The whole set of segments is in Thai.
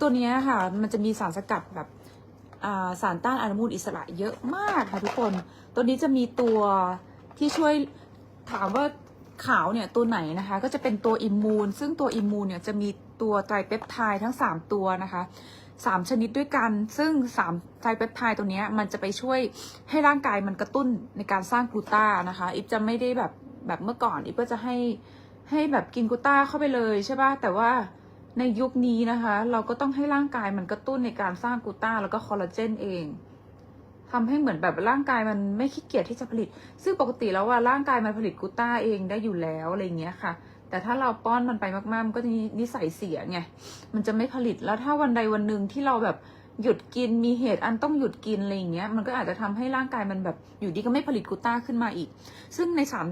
ตัวนี้ค่ะ มันจะมีสารสกัดแบบสารต้านอนุมูลอิสระเยอะมากค่ะทุกคน ตัวนี้จะมีตัวที่ช่วยถามว่าขาวเนี่ยตัวไหนนะคะ ก็จะเป็นตัวอิมมูนซึ่งตัวอิมมูนเนี่ยจะมีตัวไตรเปปไทด์ทั้ง 3 ตัวนะคะสามชนิดด้วยกัน ซึ่ง3ไตรเปปไทด์ตัวนี้มันจะไปช่วยให้ร่างกายมันกระตุ้นในการสร้างกลูตานะคะอิฟจะไม่ได้แบบแบบเมื่อก่อนอิฟก็จะให้ให้แบบกินกลูตาเข้าไปเลยใช่ป่ะแต่ว่า ในยุคนี้นะคะ เราก็ต้องให้ร่างกายมันกระตุ้นในการสร้างกูตาแล้วก็คอลลาเจนเองทำให้เหมือนแบบร่างกายมันไม่ขี้เกียจที่จะผลิต ซึ่งปกติแล้วว่าร่างกายมันผลิตกูต้าเองได้อยู่แล้วอะไรเงี้ยค่ะ แต่ถ้าเราป้อนมันไปมากๆ มันก็จะนิสัยเสียไง มันจะไม่ผลิต แล้วถ้าวันใดวันหนึ่งที่เราแบบหยุดกิน มีเหตุอันต้องหยุดกินอะไรเงี้ย มันก็อาจจะทำให้ร่างกายมันแบบอยู่ดีก็ไม่ผลิตกูต้าขึ้นมาอีก ซึ่งในสาร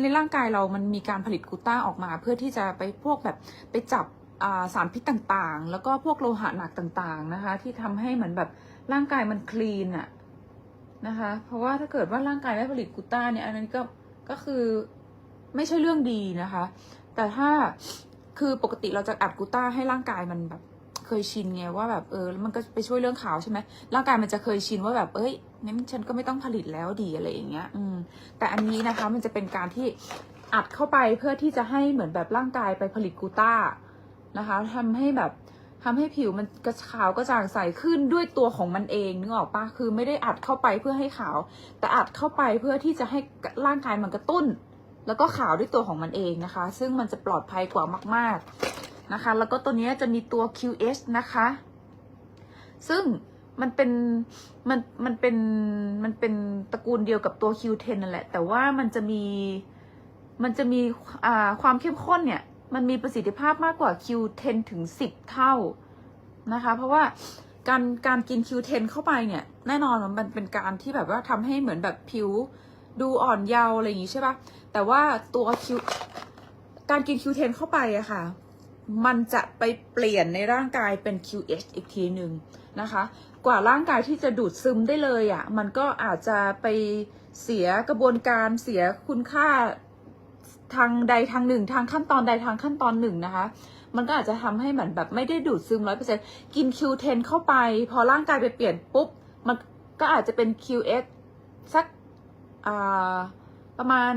ในร่างกายเรามันมีการผลิตกูต้าออกมา เพื่อที่จะไปพวกแบบไปจับ สารพิษต่างๆ แล้วก็พวกโลหะหนักต่างๆนะคะ ที่ทำให้เหมือนแบบร่างกายมันคลีนอะนะคะ เพราะว่าถ้าเกิดว่าร่างกายไม่ผลิตกูต้าเนี่ยอันนั้นก็ก็คือไม่ใช่เรื่องดีนะคะ แต่ถ้าคือปกติเราจะอัดกูต้าให้ร่างกายมันแบบเคยชินไงว่าแบบเออแล้วมันก็ไปช่วยเรื่องขาวใช่ไหมร่างกายมันจะเคยชินว่าแบบเอ้ยงั้นฉันก็ไม่ต้องผลิตแล้วดีอะไรอย่างเงี้ย อืม แต่อันนี้นะคะมันจะเป็นการที่อัดเข้าไปเพื่อที่จะให้เหมือนแบบร่างกายไปผลิตกูต้า นะคะทำให้แบบทำให้ผิวมันกระขาวกระจ่างใสขึ้นด้วยตัวของมันเองนึกออกปะคือไม่ได้อัดเข้าไปเพื่อให้ขาว แต่อัดเข้าไปเพื่อที่จะให้ร่างกายมันกระตุ้น แล้วก็ขาวด้วยตัวของมันเองนะคะ ซึ่งมันจะปลอดภัยกว่ามาก ๆนะคะ แล้วก็ตัวนี้จะมีตัว QS นะคะ ซึ่งมันเป็นมันมันเป็นมันเป็นตระกูลเดียวกับตัว Q10 นั่นแหละ แต่ว่ามันจะมีมันจะมีความเข้มข้นเนี่ย มันมีประสิทธิภาพมากกว่า Q10 ถึง 10 เท่านะคะ เพราะว่าการการกิน Q10 เข้าไปเนี่ย แน่นอนมันเป็นการที่แบบว่าทำให้เหมือนแบบผิวดูอ่อนเยาว์อะไรอย่างงี้ใช่ปะแต่ว่าตัว Q การกิน Q10 เข้าไปอะค่ะ มันจะไปเปลี่ยนในร่างกายเป็น QH อีกทีหนึ่งนะคะ กว่าร่างกายที่จะดูดซึมได้เลยอะ่ะมันก็อาจจะไปเสียกระบวนการเสียคุณค่า ทางใดทางหนึ่ง ทางขั้นตอนใดทางขั้นตอนหนึ่งนะคะ มันก็อาจจะทำให้เหมือนแบบไม่ได้ดูดซึมร้อยเปอร์เซ็นกิน Q10 เข้าไป พอร่างกายไปเปลี่ยนปุ๊บ มันก็อาจจะเป็น QS สักอ่าประมาณ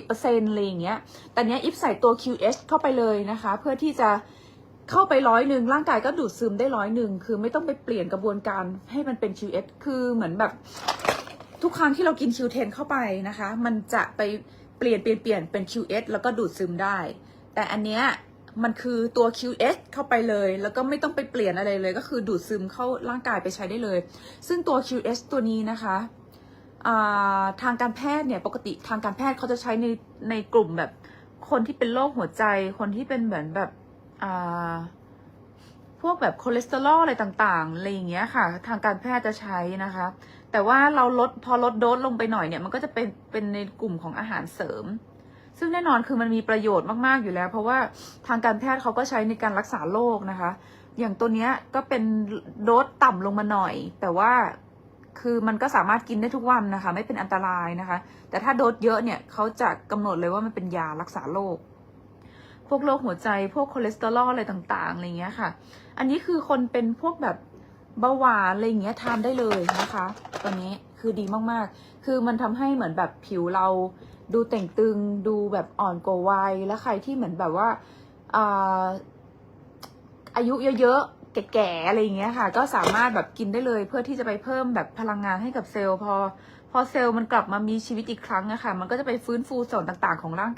50%อะไรอย่างเงี้ย แต่เนี้ยอิฟใส่ตัว QH เข้าไปเลยนะคะ เพื่อที่จะเข้าไปร้อยหนึ่งร่างกายก็ดูดซึมได้ร้อยหนึ่งคือไม่ต้องไปเปลี่ยนกระบวนการให้มันเป็น QH คือเหมือนแบบ ทุกครั้งที่เรากิน Q10 เข้าไปนะคะ มันจะไป เปลี่ยนเปลี่ยนเปลี่ยนเป็น QS แล้วก็ดูดซึมได้ แต่อันเนี้ยมันคือตัว QS เข้าไปเลย แล้วก็ไม่ต้องไปเปลี่ยนอะไรเลย ก็คือดูดซึมเข้าร่างกายไปใช้ได้เลย ซึ่งตัว QS ตัวนี้นะคะทางการแพทย์เนี่ยปกติทางการแพทย์เขาจะใช้ในในกลุ่มแบบคนที่เป็นโรคหัวใจ คนที่เป็นเหมือนแบบอ่า พวกแบบคอเลสเตอรอลอะไรต่างๆอะไรอย่างเงี้ยค่ะ ทางการแพทย์จะใช้นะคะ แต่ว่าเราลดพอลดโดสลงไปหน่อยเนี่ย มันก็จะเป็นเป็นในกลุ่มของอาหารเสริม ซึ่งแน่นอนคือมันมีประโยชน์มากๆอยู่แล้ว เพราะว่าทางการแพทย์เขาก็ใช้ในการรักษาโรคนะคะ อย่างตัวเนี้ยก็เป็นโดสต่ำลงมาหน่อย แต่ว่าคือมันก็สามารถกินได้ทุกวันนะคะ ไม่เป็นอันตรายนะคะ แต่ถ้าโดสเยอะเนี่ยเขาจะกำหนดเลยว่ามันเป็นยารักษาโรค พวกโรคหัวใจ พวกคอเลสเตอรอลอะไรต่างๆอะไรเงี้ยค่ะ อันนี้คือคนเป็นพวกแบบเบาหวานอะไรเงี้ยทานได้เลยนะคะ ตัวนี้คือดีมากๆ คือมันทำให้เหมือนแบบผิวเราดูเต่งตึงดูแบบอ่อนกว่าวัยและใครที่เหมือนแบบว่าอ่าอายุเยอะๆแก่ๆอะไรอย่างเงี้ยค่ะ ก็สามารถแบบกินได้เลยเพื่อที่จะไปเพิ่มแบบพลังงานให้กับเซลล์พอพอเซลล์มันกลับมามีชีวิตอีกครั้งอะค่ะ มันก็จะไปฟื้นฟูส่วนต่างๆของร่างกาย